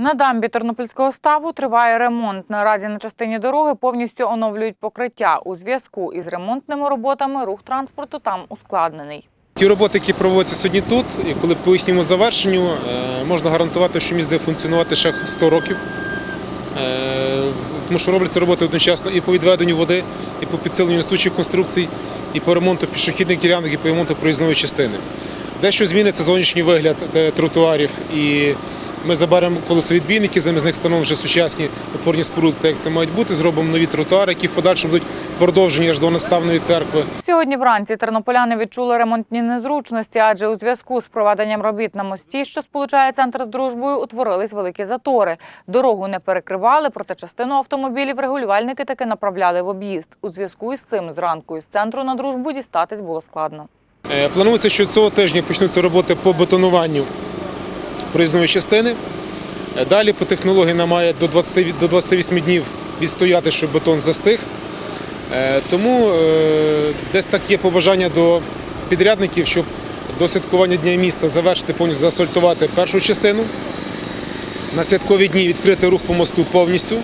На дамбі Тернопільського ставу триває ремонт. Наразі на частині дороги повністю оновлюють покриття. У зв'язку із ремонтними роботами рух транспорту там ускладнений. Ті роботи, які проводяться сьогодні тут, і коли по їхньому завершенню е, можна гарантувати, що міст функціонувати ще 100 років. Е, Тому що робляться роботи одночасно і по відведенню води, і по підсиленню несучих конструкцій, і по ремонту пішохідних ділянок, і по ремонту проїзної частини. Дещо зміниться зовнішній вигляд е, тротуарів, і ми заберемо колесовідбійники, замість них встановимо вже сучасні опорні споруди, так як це мають бути. Зробимо нові тротуари, які в подальшому будуть продовжені аж до наставної церкви. Сьогодні вранці тернополяни відчули ремонтні незручності, адже у зв'язку з проведенням робіт на мості, що сполучає центр з дружбою, утворились великі затори. Дорогу не перекривали, проте частину автомобілів регулювальники таки направляли в об'їзд. У зв'язку із цим зранку із центру на дружбу дістатись було складно. Е, Планується, що цього тижня почнуться роботи по бетонуванню проїзної частини. Далі по технології нам має до 20, до 28 днів відстояти, щоб бетон застиг. Е, Тому е, десь так є побажання до підрядників, щоб до святкування Дня міста завершити повністю заасфальтувати першу частину. На святкові дні відкрити рух по мосту повністю.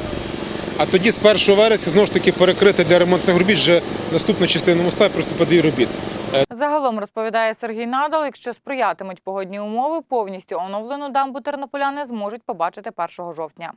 А тоді з 1 вересня знову ж таки перекрити для ремонтних робіт вже наступну частину моста і приступити до робіт. Загалом розповідає Сергій Надал, якщо сприятимуть погодні умови, повністю оновлену дамбу тернополяни зможуть побачити 1 жовтня.